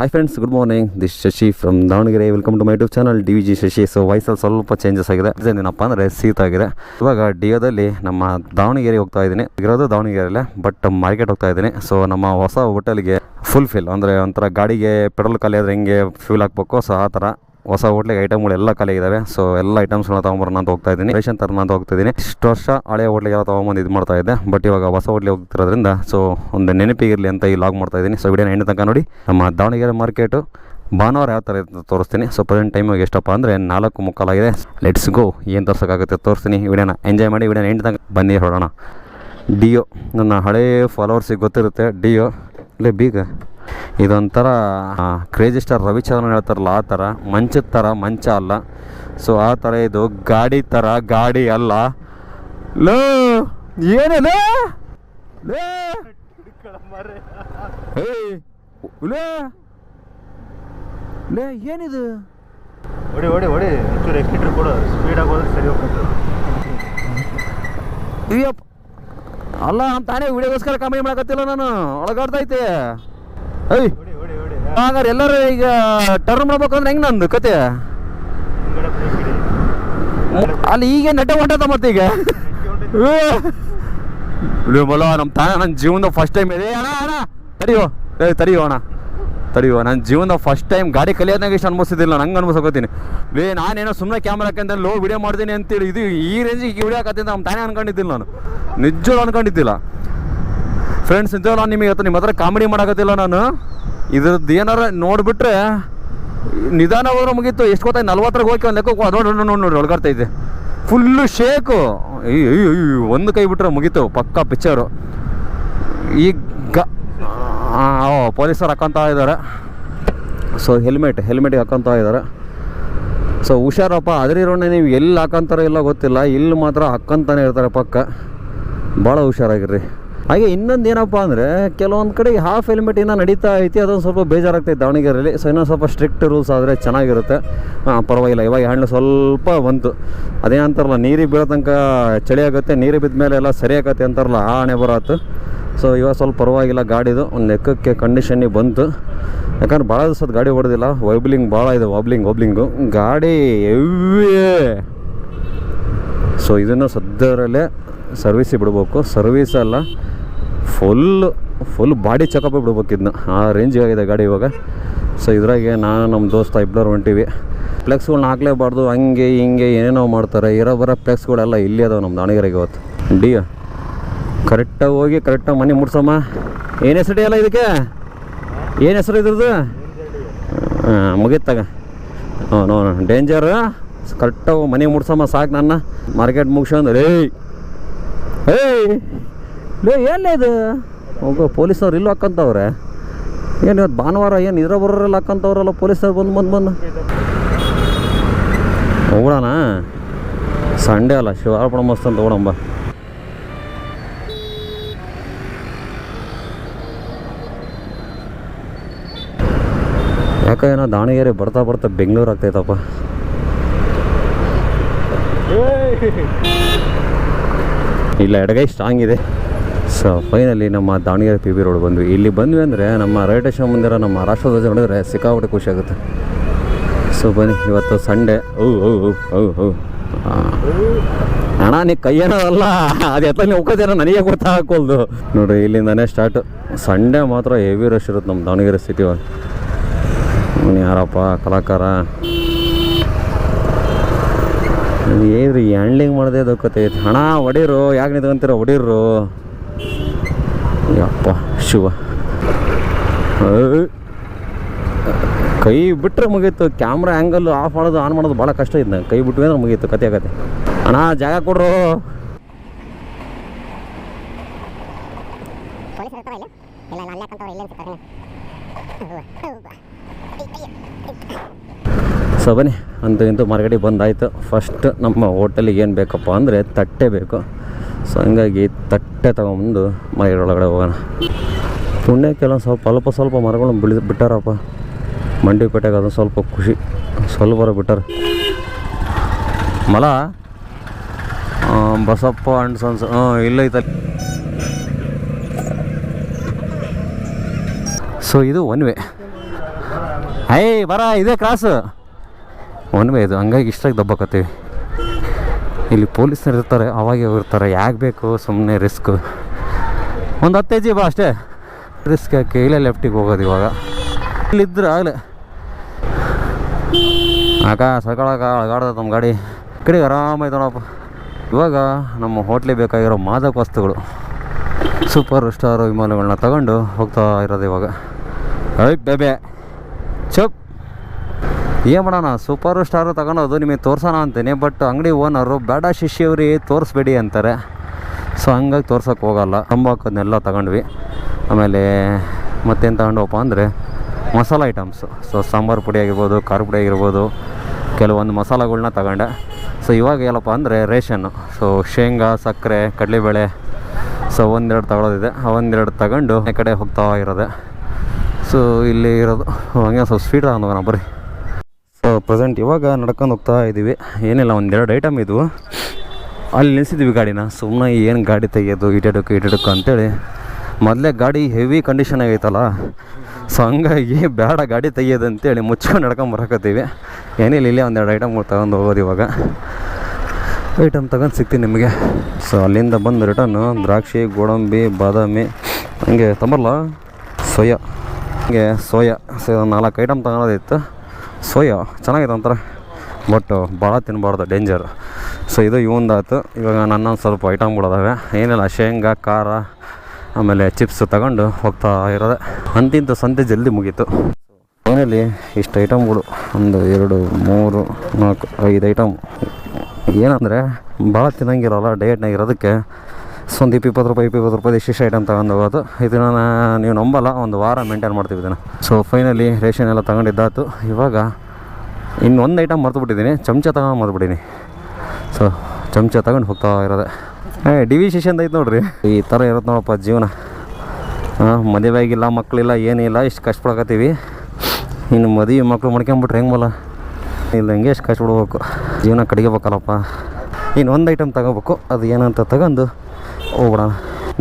Hi friends good morning this Shashi from Davanagere. Welcome to my YouTube channel D V G Shashi so ವಯಸ್ಸಲ್ಲಿ ಸ್ವಲ್ಪ changes ಆಗಿದೆ. ಏನಪ್ಪ ಅಂದರೆ ಸೀತ ಆಗಿದೆ. ಇವಾಗ ಡಿಯೋದಲ್ಲಿ ನಮ್ಮ ದಾವಣಗೆರೆ ಹೋಗ್ತಾ ಇದ್ದೀನಿ. ಇರೋದು ದಾವಣಗೆರೆಯಲ್ಲೇ ಬಟ್ ಮಾರ್ಕೆಟ್ ಹೋಗ್ತಾ ಇದ್ದೀನಿ. ಸೊ ನಮ್ಮ ಹೊಸ ಹೋಟೆಲ್ಗೆ ಫುಲ್ ಫಿಲ್ ಅಂದರೆ ಒಂಥರ ಗಾಡಿಗೆ ಪೆಟ್ರೋಲ್ ಖಾಲಿ ಆದರೆ ಹೆಂಗೆ ಫ್ಯೂಲ್ ಹಾಕ್ಬೇಕು? ಸೊ ಆ ಥರ. ಹೊಸ ಹೋಟ್ಲಿಗೆ ಐಟಮ್ಗಳು ಎಲ್ಲ ಖಾಲಿ ಇದಾವೆ ಸೊ ಎಲ್ಲ ಐಟಮ್ಸ್ಗಳನ್ನ ತೊಗೊಂಬರೋಣ ಅಂತ ಹೋಗ್ತಾ ಇದ್ದೀನಿ. ರೇಷನ್ ತರೋಣ ಅಂತ ಹೋಗ್ತಾ ಇದ್ದೀನಿ. ಇಷ್ಟು ವರ್ಷ ಹಳೆ ಹೋಟ್ಲಿಗೆ ತೊಗೊಂಬಂದು ಇದು ಮಾಡ್ತಾ ಇದ್ದೆ. ಬಟ್ ಇವಾಗ ಹೊಸ ಹೋಟ್ಲಿಗೆ ಹೋಗ್ತಿರೋದ್ರಿಂದ ಸೊ ಒಂದು ನೆನಪಿಗಿರಲಿ ಅಂತ ಈ ಲಾಗ್ ಮಾಡ್ತಾ ಇದ್ದೀನಿ. ಸೊ ವಿಡಿಯೋನ ಹೆಣ್ಣು ತನಕ ನೋಡಿ. ನಮ್ಮ ದಾವಣಗೆರೆ ಮಾರ್ಕೆಟು ಭಾನುವಾರ ಯಾವ ಥರ ತೋರಿಸ್ತೀನಿ. ಸೊ ಪ್ರೆಸೆಂಟ್ ಟೈಮಿಗೆ ಎಷ್ಟಪ್ಪ ಅಂದರೆ ನಾಲ್ಕು ಮುಕ್ಕಾಲಾಗಿದೆ ಲೆಟ್ಸ್ ಗೋ ಏನು ತೋರ್ಸೋಕ್ಕಾಗುತ್ತೆ ತೋರಿಸ್ತೀನಿ. ವಿಡಿಯೋನ ಎಂಜಾಯ್ ಮಾಡಿ, ವಿಡಿಯೋನ ಎಂಟು ತನಕ ಬನ್ನಿ ಹೊಡೋಣ ಡಿಯೋ ನನ್ನ ಹಳೆಯ ಫಾಲೋವರ್ಸಿಗೆ ಗೊತ್ತಿರುತ್ತೆ. ಡಿಯೋ ಇಲ್ಲೇ ಬೀಗ. ಇದೊಂಥರ ಕ್ರೇಜಿ ಸ್ಟಾರ್ ರವಿಚಂದ್ರನ್ ಹೇಳ್ತಾರಲ್ಲ ಆ ಥರ. ಮಂಚದ ಥರ ಮಂಚ ಅಲ್ಲ. ಸೊ ಆ ಥರ ಇದು ಗಾಡಿ ಥರ ಗಾಡಿ ಅಲ್ಲ. ಲೋ ಏನಿಲ್ಲ ಲೇ? ಏನಿದು? ಓಡಿ ಓಡಿ ಹೊಡಿ ಒಂಚೂರು ಎಕ್ಸಿಟ್ರ್ ಕೊಡು. ಸ್ಪೀಡಾಗಿ ಹೋದ್ರೆ ಸರಿ ಹೋಗ್ತದೆ. ಅಲ್ಲ ಅಂತಾನೆ ತಾನೇ ವಿಡಿಯೋಗೋಸ್ಕರ ಕಮ್ಮಿ ಮಾಡಕತ್ತಿಲ್ಲ ನಾನು. ಒಳಗಾಡ್ತಾ ಹಾಗಾದ್ರೆ ಎಲ್ಲರೂ ಈಗ ಟರ್ನ್ ಮಾಡ್ಬೇಕಂದ್ರೆ ಹೆಂಗ್ ನಂದು ಕತೆ? ಅಲ್ಲಿ ಈಗ ನೆಟ್ಟ ಹೊಂಟದ ಮತ್ತೆ ಈಗ. ಮಲ ನಮ್ಮ ನನ್ನ ಜೀವನದ ಫಸ್ಟ್ ಟೈಮ್ ಇದೆ ಅಣ್ಣ ಅಣ್ಣ, ತಡಿಯೋ ತಡಿಯೋ, ಅಣ್ಣ, ತಡಿಯೋ ನನ್ನ ಜೀವನದ ಫಸ್ಟ್ ಟೈಮ್ ಗಾಡಿ ಕಲಿಯೋದಾಗ ಇಷ್ಟು ಅನ್ಭವಿಸಿದಿಲ್ಲ ನಂಗೆ ಅನ್ಬಸ್ಕೋತೀನಿ ವೇ ನಾನೇನೋ ಸುಮ್ಮನೆ ಕ್ಯಾಮ್ರಾ ಹಾಕಂತ ಲೋ ವಿಡಿಯೋ ಮಾಡ್ತೀನಿ ಅಂತೇಳಿ ಇದು ಈ ರೇಂಜಿಗೆ ವಿಡಿಯೋ ಹಾಕತ್ತಿಂದ ನಮ್ಮ ತಾನೇ ಅನ್ಕೊಂಡಿದ್ದಿಲ್ಲ ನಾನು. ನಿಜ ಅನ್ಕೊಂಡಿದ್ದಿಲ್ಲ. ಫ್ರೆಂಡ್ಸ್ ಇಂಥವಲ್ಲ ನಿಮಗೆ ಇವತ್ತು ನಿಮ್ಮ ಹತ್ರ ಕಾಮಿಡಿ ಮಾಡಕತ್ತಿಲ್ಲ ನಾನು. ಇದ್ರದ್ದು ಏನಾರ ನೋಡಿಬಿಟ್ರೆ ನಿಧಾನ ಹೋದ್ರೆ ಮುಗೀತು. ಎಷ್ಟು ಗೊತ್ತಾಯ್ತು? ನಲ್ವತ್ತರಾಗ ಹೋಗಿ ಒಂದು ಲೆಕ್ಕ ನೋಡಿ ನೋಡಿ ನೋಡಿ ನೋಡಿ ಇದೆ ಫುಲ್ಲು ಶೇಕು ಒಂದು ಕೈ ಬಿಟ್ರೆ ಮುಗೀತು. ಪಕ್ಕಾ ಪಿಚ್ಚರು ಈಗ ಓ, ಪೊಲೀಸರು ಹಾಕೊತಾ ಇದ್ದಾರೆ. ಸೊ ಹೆಲ್ಮೆಟ್ ಹೆಲ್ಮೆಟಿಗೆ ಹಾಕೊತ ಇದ್ದಾರೆ. ಸೊ ಹುಷಾರಪ್ಪ ಅದ್ರಿರೋಣ ನೀವು ಎಲ್ಲಿ ಹಾಕೊಂತಾರೋ ಇಲ್ಲ ಗೊತ್ತಿಲ್ಲ. ಇಲ್ಲಿ ಮಾತ್ರ ಹಾಕ್ಕಂತಾನೆ ಇರ್ತಾರೆ ಪಕ್ಕ. ಭಾಳ ಹುಷಾರಾಗಿರ್ರಿ. ಹಾಗೆ ಇನ್ನೊಂದು ಏನಪ್ಪ ಅಂದರೆ ಕೆಲವೊಂದು ಕಡೆ ಹಾಫ್ ಹೆಲ್ಮೆಟ್ ಇನ್ನೂ ನಡೀತಾ ಐತಿ, ಅದೊಂದು ಸ್ವಲ್ಪ ಬೇಜಾರಾಗ್ತೈತೆ ದಾವಣಗೆರೆಯಲ್ಲಿ ಸೊ ಇನ್ನೊಂದು ಸ್ವಲ್ಪ ಸ್ಟ್ರಿಕ್ಟ್ ರೂಲ್ಸ್ ಆದರೆ ಚೆನ್ನಾಗಿರುತ್ತೆ. ಪರವಾಗಿಲ್ಲ. ಇವಾಗ ಹಣ್ಣು ಸ್ವಲ್ಪ ಬಂತು. ಅದೇನಂತಾರಲ್ಲ ನೀರಿಗೆ ಬೀಳೋ ತನಕ ಚಳಿ ಆಗುತ್ತೆ, ನೀರು ಬಿದ್ದ ಮೇಲೆ ಎಲ್ಲ ಸರಿ ಆಗತ್ತೆ ಅಂತಾರಲ್ಲ, ಆ ಹಣೆ ಬರತ್ತು ಸೊ ಇವಾಗ ಸ್ವಲ್ಪ ಪರವಾಗಿಲ್ಲ ಗಾಡಿದು. ಒಂದು ಲೆಕ್ಕಕ್ಕೆ ಕಂಡೀಷನ್ನಿಗೆ ಬಂತು. ಯಾಕಂದ್ರೆ ಭಾಳ ದಿವಸದ ಗಾಡಿ ಹೊಡೆದಿಲ್ಲ ವೈಬ್ಲಿಂಗ್ ಭಾಳ ಇದೆ ವಾಬ್ಲಿಂಗ್ ವಾಬ್ಲಿಂಗು ಗಾಡಿ ಎವ್ವೇ ಸೊ ಇದನ್ನು ಸದ್ಯದರಲ್ಲೇ ಸರ್ವಿಸಿಗೆ ಬಿಡ್ಬೇಕು. ಸರ್ವಿಸ್ ಅಲ್ಲ. ಫುಲ್ ಫುಲ್ ಬಾಡಿ ಚೆಕಪ್ ಬಿಡ್ಬೇಕಿದ್ನ ಆ ರೇಂಜಿಗೆ ಆಗಿದೆ ಗಾಡಿ ಇವಾಗ. ಸೊ ಇದ್ರಾಗೆ ನಾನು ನಮ್ಮ ದೋಸ್ತ ಇಬ್ಬರು ಹೊಂಟಿವಿ. ಫ್ಲೆಕ್ಸ್ಗಳನ್ನ ಹಾಕ್ಲೇಬಾರ್ದು, ಹಂಗೆ ಹಿಂಗೆ ಏನೇನೋ ಮಾಡ್ತಾರೆ. ಇರೋ ಬರೋ ಫ್ಲೆಕ್ಸ್ಗಳೆಲ್ಲ ಇಲ್ಲಿ ಅದಾವೆ ನಮ್ಮ ದಾವಣಗೆರೆಗೆ ಇವತ್ತು. ಡಿ ಕರೆಕ್ಟಾಗಿ ಹೋಗಿ ಕರೆಕ್ಟಾಗಿ ಮನೆ ಮುಟ್ಸಮ್ಮ. ಏನು ಹೆಸರು ಅಲ್ಲ ಇದಕ್ಕೆ? ಏನು ಹೆಸರು ಇದ್ರದ್ದು? ಹಾಂ ಮುಗೀತಾಗ ಹ್ಞೂ ನೋ ಡೇಂಜರ್ ಕರೆಕ್ಟಾಗಿ ಮನೆ ಮುಟ್ಸಮ್ಮ ಸಾಕು ನನ್ನ. ಮಾರ್ಕೆಟ್ ಮುಗಿಸ್ಕೊಂಡು ರೇ ಏಯ್! ಲೇ ಎಲ್ಲ ಇದು? ಒಬ್ಬ ಪೊಲೀಸವ್ರು ಇಲ್ಲೂ ಹಾಕಂತವ್ರೆ. ಏನು ಇವತ್ತು ಭಾನುವಾರ ಏನು ಇದ್ರ ಬರೋರೆಲ್ಲ ಹಾಕಂತವ್ರಲ್ಲ ಪೊಲೀಸರು ಬಂದು ಬಂದು ಬಂದು. ಹೋಗೋಣ ಸಂಡೇ ಅಲ್ಲ, ಶಿವಾರ್ಪಣ ಮಸ್ತ್ ಅಂತ ಹೋಗೋಣಂಬ ಯಾಕೆ ಏನೋ ದಾವಣಗೆರೆ ಬರ್ತಾ ಬರ್ತಾ ಬೆಂಗಳೂರು ಆಗ್ತೈತಪ್ಪ. ಇಲ್ಲ, ಎಡಗೈ ಸ್ಟ್ರಾಂಗ್ ಇದೆ. ಸೊ ಫೈನಲಿ ನಮ್ಮ ದಾವಣಗೆರೆ ಪಿ ಬಿ ರೋಡ್ ಬಂದ್ವಿ. ಇಲ್ಲಿ ಬಂದ್ವಿ ಅಂದರೆ ನಮ್ಮ ರೈಟೇಶ್ವರ ಮಂದಿರ ನಮ್ಮ ರಾಷ್ಟ್ರಧ್ವಜ ನೋಡಿದ್ರೆ ಸಿಕ್ಕಾಪಟ್ಟೆ ಖುಷಿ ಆಗುತ್ತೆ. ಸೊ ಬನ್ನಿ ಇವತ್ತು ಸಂಡೇ ಓ ಓ ಓ ಓ ಅಣ್ಣ ನೀ ಕೈ ಅದು ಎತ್ತ ನೀವು ಹೋಗೋದೇನೋ ನನಗೆ ಹಾಕೋಲ್ದು. ನೋಡ್ರಿ ಇಲ್ಲಿಂದನೇ ಸ್ಟಾರ್ಟ್ ಸಂಡೇ ಮಾತ್ರ ಹೆವಿ ರಶ್ ಇರುತ್ತೆ ನಮ್ಮ ದಾವಣಗೆರೆ ಸಿಟಿ ಒಳಗೆ. ಅವ್ನು ಯಾರಪ್ಪ ಕಲಾಕಾರ? ಏನ್ರಿ ಹ್ಯಾಂಡ್ಲಿಂಗ್ ಮಾಡದೆ ದೊಕ್ಕತೈತಿ ಹಣ ಹೊಡೀರು ಯಾಕೆ ನಿಂತ್ಕೊಂತೀರ? ಹೊಡೀರು. ಯಪ್ಪ ಶಿವ. ಕೈ ಬಿಟ್ಟರೆ ಮುಗೀತು. ಕ್ಯಾಮ್ರಾ ಆ್ಯಂಗಲ್ ಆಫ್ ಮಾಡೋದು ಆನ್ ಮಾಡೋದು ಭಾಳ ಕಷ್ಟ ಇದ್ದ ಕೈ ಬಿಟ್ವಿ ಅಂದ್ರೆ ಮುಗೀತು ಕತೆ ಆಗತ್ತೆ ಅಣ್ಣ ಜಾಗ ಕೊಡ್ರು. ಸೊ ಬನ್ನಿ ಅಂತೂ ಇಂತೂ ಮಾರ್ಕೆಟಿಗೆ ಬಂದಾಯಿತು. ಫಸ್ಟ್ ನಮ್ಮ ಹೋಟೆಲಿಗೆ ಏನು ಬೇಕಪ್ಪ ಅಂದರೆ ತಟ್ಟೆ ಬೇಕು. ಸೊ ಹಂಗಾಗಿ ತಟ್ಟೆ ತಗೊಂಬಂದು ಮೈಗಳೊಳಗಡೆ ಹೋಗೋಣ. ಪುಣ್ಯಕ್ಕೆಲ್ಲ ಸ್ವಲ್ಪ ಅಲ್ಪ ಸ್ವಲ್ಪ ಮರಗಳನ್ನ ಬಿಳಿ ಬಿಟ್ಟಾರಪ್ಪ. ಮಂಡಿಪೇಟೆಗೆ ಅದೊಂದು ಸ್ವಲ್ಪ ಖುಷಿ. ಸ್ವಲ್ಪ ಬಿಟ್ಟಾರ. ಮಲ. ಬಸಪ್ಪ ಅಂಡ್ ಸನ್ಸ್ ಹಾಂ ಇಲ್ಲೈತೆ ಸೊ ಇದು ಒನ್ ವೇ ಐ ಬರ, ಇದೇ ಕ್ರಾಸು ಒನ್ ವೇ ಇದು. ಹಂಗಾಗಿ ಇಷ್ಟಾಗಿ ದಬ್ಬಕತ್ತೀವಿ. ಇಲ್ಲಿ ಪೊಲೀಸರು ಇರ್ತಾರೆ, ಅವಾಗ ಇರ್ತಾರೆ. ಯಾಕೆ ಬೇಕು? ಸುಮ್ಮನೆ ರಿಸ್ಕ್ ಒಂದು ಹತ್ತು ಜಿ ಬಾ ಅಷ್ಟೇ. ರಿಸ್ಕ್ ಹಾಕಿ ಇಲ್ಲೇ ಲೆಫ್ಟಿಗೆ ಹೋಗೋದು ಇವಾಗ. ಇಲ್ಲಿದ್ರೆ ಆಗಲೇ. ಆಗ ಸಕಾಳಾಗ ಅಳಗಾಡ್ದ ನಮ್ಮ ಗಾಡಿ. ಕಡೆ ಕಡೆಗೆ ಆರಾಮಾಯ್ತು ನೋಡಪ್ಪ. ಇವಾಗ ನಮ್ಮ ಹೋಟ್ಲಿಗೆ ಬೇಕಾಗಿರೋ ಮಾದಕ ವಸ್ತುಗಳು. ಸೂಪರ್ ಸ್ಟಾರ್ ವಿಮಾನಗಳನ್ನ ತಗೊಂಡು ಹೋಗ್ತಾ ಇರೋದು ಇವಾಗ. ಐ ಬೇಬೆ ಚಪ್. ಏನು ಮಾಡೋಣ ಸೂಪರ್ ಸ್ಟಾರು ತಗೊಳೋದು ನಿಮಗೆ ತೋರ್ಸೋಣ ಅಂತೀನಿ ಬಟ್ ಅಂಗಡಿ ಓನರು ಬೇಡ ಶಿಷ್ಯವ್ರಿ ತೋರಿಸ್ಬೇಡಿ ಅಂತಾರೆ. ಸೊ ಹಂಗಾಗಿ ತೋರ್ಸೋಕೆ ಹೋಗಲ್ಲ. ತಂಬಾಕದನ್ನೆಲ್ಲ ತಗೊಂಡ್ವಿ. ಆಮೇಲೆ ಮತ್ತೇನು ತಗೊಂಡವಪ್ಪ ಅಂದರೆ, ಮಸಾಲ ಐಟಮ್ಸು ಸೊ ಸಾಂಬಾರು ಪುಡಿ ಆಗಿರ್ಬೋದು, ಖಾರ ಪುಡಿ ಆಗಿರ್ಬೋದು, ಕೆಲವೊಂದು ಮಸಾಲಗಳನ್ನ ತಗೊಂಡೆ. ಸೊ ಇವಾಗ ಏನಪ್ಪ ಅಂದರೆ ರೇಷನ್ನು ಸೊ ಶೇಂಗಾ, ಸಕ್ಕರೆ, ಕಡಲೆಬೇಳೆ ಸೊ ಒಂದೆರಡು ತಗೊಳ್ಳೋದಿದೆ ಒಂದೆರಡು ತಗೊಂಡು ಈ ಕಡೆ ಹೋಗ್ತಾ ಇರೋದೆ. ಸೊ ಇಲ್ಲಿ ಇರೋದು, ಹಂಗೆ ಸ್ವಲ್ಪ ಸ್ವೀಟ್ ತಗೊಂಡು ಬರ್ರಿ. ಪ್ರೆಸೆಂಟ್ ಇವಾಗ ನಡ್ಕೊಂಡು ಹೋಗ್ತಾ ಇದ್ದೀವಿ. ಏನಿಲ್ಲ, ಒಂದೆರಡು ಐಟಮ್ ಇದು ಅಲ್ಲಿ ನಿಲ್ಲಿಸಿದ್ವಿ ಗಾಡಿನ. ಸುಮ್ಮನೆ ಏನು ಗಾಡಿ ತೆಗೆಯೋದು ಇಟೆಡಕ್ಕೆ ಇಟೆಡಕ್ಕೆ ಅಂತೇಳಿ. ಮೊದಲೇ ಗಾಡಿ ಹೆವಿ ಕಂಡೀಷನ್ ಆಗೈತಲ್ಲ. ಸೊ ಹಂಗಾಗಿ ಬೇಡ ಗಾಡಿ ತೆಗಿಯೋದು ಅಂತೇಳಿ ಮುಚ್ಕೊಂಡು ನಡ್ಕೊಂಡು ಬರಕತ್ತೀವಿ. ಏನಿಲ್ಲ, ಇಲ್ಲೇ ಒಂದೆರಡು ಐಟಮ್ಗಳು ತಗೊಂಡು ಹೋಗೋದು ಇವಾಗ. ಐಟಮ್ ತಗೊಂಡು ಸಿಗ್ತೀನಿ ನಿಮಗೆ. ಸೊ ಅಲ್ಲಿಂದ ಬಂದು ರಿಟರ್ನು ದ್ರಾಕ್ಷಿ, ಗೋಡಂಬಿ, ಬಾದಾಮಿ, ಹಂಗೆ ತಂಬರಲ್ಲ ಸೋಯಾ. ಹಂಗೆ ಸೋಯಾ. ಸೊ ನಾಲ್ಕು ಐಟಮ್ ತಗೊಳೋದಿತ್ತು ಸೋಯಾ ಚೆನ್ನಾಗಿದೆ ಒಂಥರ ಬಟ್ ಭಾಳ ತಿನ್ನಬಾರ್ದು ಡೇಂಜರ್ ಸೊ ಇದು ಇವಂದಾಯ್ತು. ಇವಾಗ ನನ್ನ ಸ್ವಲ್ಪ ಐಟಮ್ಗಳಿದಾವೆ ಏನಿಲ್ಲ, ಶೇಂಗಾ, ಖಾರ, ಆಮೇಲೆ ಚಿಪ್ಸ್ ತಗೊಂಡು ಹೋಗ್ತಾ ಇರೋದೆ. ಅಂತಿಂತ ಸಂತೆ ಜಲ್ದಿ ಮುಗೀತು. ಫೋನಲ್ಲಿ ಇಷ್ಟು ಐಟಮ್ಗಳು ಒಂದು ಎರಡು, ಮೂರು, ನಾಲ್ಕು, ಐದು ಐಟಮ್ ಏನಂದರೆ, ಭಾಳ ತಿನ್ನಂಗಿರಲ್ಲ ಡಯಟ್ನಾಗ ಇರೋದಕ್ಕೆ. ಸೊ ಒಂದು ಇಪ್ಪ ಇಪ್ಪತ್ತು ರೂಪಾಯಿ ಇಪ್ಪತ್ತು ರೂಪಾಯಿ ಇಷ್ಟಿಷ್ಟು ಐಟಮ್ ತಗೊಂಡು ಹೋಗೋದು. ಇದನ್ನು ನೀವು ನಂಬಲ್ಲ, ಒಂದು ವಾರ ಮೇಂಟೈನ್ ಮಾಡ್ತೀವಿ ಇದನ್ನು. ಸೊ ಫೈನಲಿ ರೇಷನ್ ಎಲ್ಲ ತಗೊಂಡಿದ್ದಾತು. ಇವಾಗ ಇನ್ನೊಂದು ಐಟಮ್ ಮರ್ತುಬಿಟ್ಟಿದ್ದೀನಿ. ಚಮಚ ತಗೊಂಡು ಮರ್ತ್ಬಿಟ್ಟಿನಿ. ಸೊ ಚಮಚ ತಗೊಂಡು ಹೋಗ್ತಾ ಇರೋದೆ. ಏ ಡಿ ವಿ ಸ್ಟೇಷನ್ ಐತೆ ನೋಡ್ರಿ. ಈ ಥರ ಇರುತ್ತೆ ನೋಡಪ್ಪ ಜೀವನ. ಹಾಂ, ಮದುವೆ ಆಗಿಲ್ಲ ಮಕ್ಕಳಿಲ್ಲ ಏನಿಲ್ಲ ಇಷ್ಟು ಕಷ್ಟಪಡಕತ್ತೀವಿ. ಇನ್ನು ಮದುವೆ ಮಕ್ಕಳು ಮಾಡ್ಕೊಂಬಿಟ್ರೆ ಹೆಂಗಲ್ಲ ಇಲ್ಲ, ಹಂಗೆ ಎಷ್ಟು ಕಷ್ಟಪಡ್ಬೇಕು. ಜೀವನ ಕಡಿಗೆಬೇಕಲ್ಲಪ್ಪ ಇನ್ನು ಒಂದು ಐಟಮ್ ತಗೋಬೇಕು. ಅದು ಏನಂತ ತಗೊಂಡು ಹೋಗ್ಬಿಡೋಣ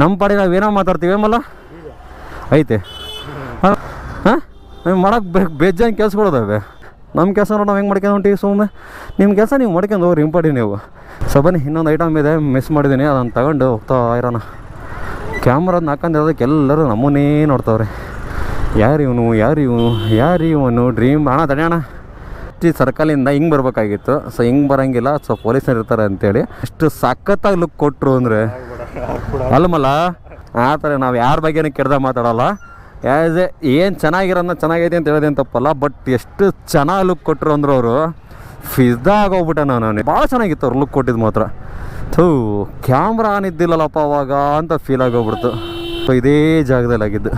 ನಮ್ಮ ಪಾಡಿ ನಾವು ಏನೋ ಮಾತಾಡ್ತೀವಿ ಮಲ್ಲ? ಐತೆ. ಹಾಂ? ಹಾಂ? ಮಾಡಕ್ಕೆ ಬೇ ಬೇಜಾನ್ ಕೆಲಸಗಳದಾವೆ ನಮ್ಮ ಕೆಲಸ ನಾವು ಹೆಂಗೆ ಮಾಡ್ಕೊಂಡು ಹೊಂಟೀವಿ ಸುಮ್ಮನೆ ನಿಮ್ಮ ಕೆಲಸ ನೀವು ಮಾಡ್ಕೊಂಡು ಹೋಗ್ರಿ ಇಂಪಾಡಿ ನೀವು. ಸೊ ಬನ್ನಿ ಇನ್ನೊಂದು ಐಟಮ್ ಇದೆ ಮಿಸ್ ಮಾಡಿದ್ದೀನಿ ಅದನ್ನು ತಗೊಂಡು ಹೋಗ್ತಾ ಇರೋಣ. ಕ್ಯಾಮ್ರಾದ ಹಾಕೊಂಡಿರೋದಕ್ಕೆ ಎಲ್ಲರೂ ನಮ್ಮನ್ನೇ ನೋಡ್ತಾವ್ರೆ. ಯಾರು ಇವನು ಯಾರು ಇವನು ಯಾರು ಇವನು? ಡ್ರೀಮ್ ಅಣ್ಣ ತಡೆಯೋಣ ಈ ಸರ್ಕಲಿಂದ ಹಿಂಗೆ ಬರಬೇಕಾಗಿತ್ತು. ಸೊ ಹಿಂಗೆ ಬರೋಂಗಿಲ್ಲ. ಸೊ ಪೊಲೀಸರು ಇರ್ತಾರೆ ಅಂತೇಳಿ. ಅಷ್ಟು ಸಖತ್ತಾಗಿ ಲುಕ್ ಕೊಟ್ಟರು ಅಂದರೆ ಅಲ್ಮಲ್ಲ ಆ ಥರ ನಾವು ಯಾರ ಬಗ್ಗೆನೂ ಕೆಡ್ದ ಮಾತಾಡಲ್ಲ. ಯಾಸ್ ಎ ಏನು ಚೆನ್ನಾಗಿರೋದನ್ನ ಚೆನ್ನಾಗೈತೆ ಅಂತ ಹೇಳೋದೇನು ತಪ್ಪಲ್ಲ ಬಟ್ ಎಷ್ಟು ಚೆನ್ನಾಗಿ ಲುಕ್ ಕೊಟ್ಟರು ಅಂದ್ರೆ ಅವರು ಫಿದಾ ಆಗೋಗ್ಬಿಟ್ಟೆ ನಾನು. ಭಾಳ ಚೆನ್ನಾಗಿತ್ತು ಅವ್ರು ಲುಕ್ ಕೊಟ್ಟಿದ್ದು ಮಾತ್ರ. ಥೂ ಕ್ಯಾಮ್ರಾ ಆನ್ ಇದ್ದಿಲ್ಲಲ್ಲಪ್ಪ ಅವಾಗ ಅಂತ ಫೀಲ್ ಆಗೋಗ್ಬಿಡ್ತು. ಸೊ ಇದೇ ಜಾಗದಲ್ಲಿ ಆಗಿದ್ದು.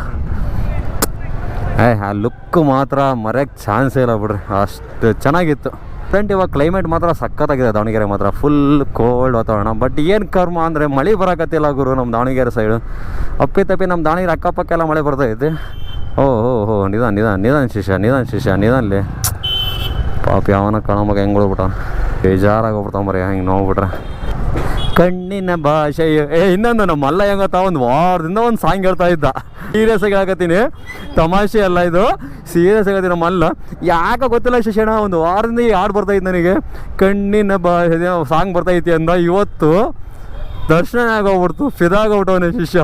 ಏ ಆ ಲುಕ್ ಮಾತ್ರ ಮರೆಯೋಕ್ಕೆ ಚಾನ್ಸೇ ಇಲ್ಲ ಬಿಡ್ರಿ. ಅಷ್ಟು ಚೆನ್ನಾಗಿತ್ತು. ಫ್ರೆಂಡ್ ಇವಾಗ ಕ್ಲೈಮೇಟ್ ಮಾತ್ರ ಸಖತ್ತಾಗಿದೆ, ದಾವಣಗೆರೆ ಮಾತ್ರ. ಫುಲ್ ಕೋಲ್ಡ್ ವಾತಾವರಣ. ಬಟ್ ಏನು ಕರ್ಮ ಅಂದರೆ ಮಳೆ ಬರಕತ್ತಿಲ್ಲ ಗುರು ನಮ್ಮ ದಾವಣಗೆರೆ ಸೈಡು ಅಪ್ಪಿ ತಪ್ಪಿ ನಮ್ಮ ದಾವಣಗೆರೆ ಅಕ್ಕಪಕ್ಕ ಎಲ್ಲ ಮಳೆ ಬರ್ತೈತಿ ಓ ಹೋ ಹೋ ನಿಧಾನ ನಿಧಾನ ನಿಧಾನ ಶಿಷ್ಯ ನಿಧಾನ ಶಿಷ್ಯ, ನಿಧಾನಲಿ. ಪಾಪಿ ಯಾವನ ಕಣಮಗ ಹೆಂಗೆ ಬಿಡ್ಬಿಟ್ಟ ಬೇಜಾರಾಗಿ ಹೋಗ್ಬಿಡ್ತಾವ ಹಿಂಗೆ ನೋಡ್ಬಿಟ್ರೆ ಕಣ್ಣಿನ ಭಾಷೆಯು ಏ, ಇನ್ನೊಂದು ನಮ್ಮ ಮಲ್ಲ ಹೆಂಗತ್ತ ಒಂದು ವಾರದಿಂದ ಒಂದು ಸಾಂಗ್ ಹೇಳ್ತಾ ಇದ್ದ. ಸೀರಿಯಸ್ ಆಗಿ ಹಾಕತ್ತೀನಿ. ತಮಾಷೆ ಅಲ್ಲ ಇದು. ಸೀರಿಯಸ್ ಆಗತ್ತೀನಿ ನಮ್ಮ ಮಲ್ಲ. ಯಾಕೆ ಗೊತ್ತಿಲ್ಲ ಶಿಕ್ಷಣ ಒಂದು ವಾರದಿಂದ ಈ ಬರ್ತಾ ಇದ್ದ ನನಗೆ. ಕಣ್ಣಿನ ಭಾಷೆ ಸಾಂಗ್ ಬರ್ತೈತಿ ಅಂದ. ಇವತ್ತು ದರ್ಶನ ಆಗೋಗ್ಬಿಡ್ತು. ಫಿದಾಗೋಗ್ಬಿಟ್ಟವನೇ ಶಿಷ್ಯ?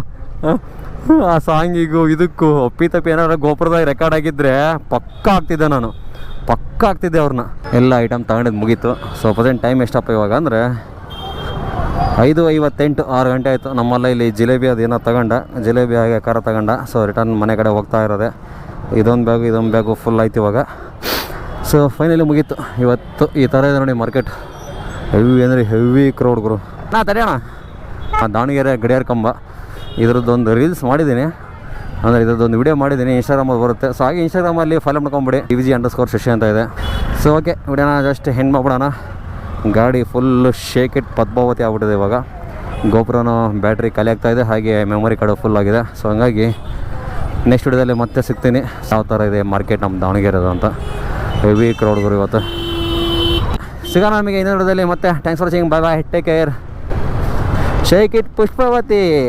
ಆ ಸಾಂಗಿಗೂ ಇದಕ್ಕೂ ಒಪ್ಪಿ ತಪ್ಪಿ ಏನಾದ್ರು ಗೋಪುರದಾಗ ರೆಕಾರ್ಡ್ ಆಗಿದ್ರೆ ಪಕ್ಕ ಆಗ್ತಿದ್ದೆ ನಾನು. ಪಕ್ಕ ಆಗ್ತಿದ್ದೆ ಅವ್ರನ್ನ ಎಲ್ಲ ಐಟಮ್ ತಗೊಂಡಿದ್ದು ಮುಗೀತು. ಸೊ ಪ್ರೆಸೆಂಟ್ ಟೈಮ್ ಎಷ್ಟಪ್ಪ ಇವಾಗ ಅಂದರೆ ಐದು ಐವತ್ತೆಂಟು ಆರು ಗಂಟೆ ಆಯಿತು. ನಮ್ಮಲ್ಲ ಇಲ್ಲಿ ಜಿಲೇಬಿ ಅದೇನೋ ತಗೊಂಡ. ಜಿಲೇಬಿ ಹಾಗೆ ಖಾರ ತಗೊಂಡ. ಸೊ ರಿಟರ್ನ್ ಮನೆ ಕಡೆ ಹೋಗ್ತಾ ಇರೋದೆ. ಇದೊಂದು ಬ್ಯಾಗು ಇದೊಂದು ಬ್ಯಾಗು ಫುಲ್ ಆಯ್ತು ಇವಾಗ. ಸೊ ಫೈನಲಿ ಮುಗೀತು. ಇವತ್ತು ಈ ಥರ ಇದೆ ನೋಡಿ ಮಾರ್ಕೆಟ್ ಹೆವಿ ಅಂದರೆ ಹೆವಿ ಕ್ರೌಡ್ ಗುರು. ನಾ ತಡೆಯೋಣ? ಆ ದಾವಣಗೆರೆ ಗಡಿಯಾರ ಕಂಬ. ಇದ್ರದ್ದೊಂದು ರೀಲ್ಸ್ ಮಾಡಿದ್ದೀನಿ. ಅಂದರೆ ಇದ್ರದ್ದೊಂದು ವಿಡಿಯೋ ಮಾಡಿದ್ದೀನಿ. ಇನ್ಸ್ಟಾಗ್ರಾಮಲ್ಲಿ ಬರುತ್ತೆ. ಸೊ ಹಾಗೆ ಇನ್ಸ್ಟಾಗ್ರಾಮಲ್ಲಿ ಫಾಲೋ ಮಾಡ್ಕೊಂಬಿಡಿ. T G underscore Shashi ಅಂತ ಇದೆ. ಸೊ ಓಕೆ ವಿಡಿಯೋನ ಜಸ್ಟ್ ಹೆಣ್ಣು ಮಾಡ್ಬಿಡೋಣ. ಗಾಡಿ ಫುಲ್ ಇಟ್ ಪದ್ಮಾವತಿ ಆಗ್ಬಿಟ್ಟಿದೆ ಇವಾಗ. ಗೋಪುರನೂ ಬ್ಯಾಟ್ರಿ ಖಾಲಿ ಆಗ್ತಾಯಿದೆ ಹಾಗೆ ಮೆಮೊರಿ ಕಾರ್ಡು ಫುಲ್ ಆಗಿದೆ. ಸೊ ಹಂಗಾಗಿ ನೆಕ್ಸ್ಟ್ ವಿಡಿಯೋದಲ್ಲಿ ಮತ್ತೆ ಸಿಗ್ತೀನಿ. ಯಾವ ಥರ ಇದೆ ಮಾರ್ಕೆಟ್ ನಮ್ಮ ದಾವಣಗೆರೆದು ಅಂತ. ಹೆವಿ ಕ್ರೌಡ್ಗಳು ಇವತ್ತು. ಸಿಗೋಣ ನಮಗೆ ಇನ್ನೊಂದು ವಿಡಿಯೋದಲ್ಲಿ ಮತ್ತೆ. Thanks for watching bye bye take care shake it Pushpavati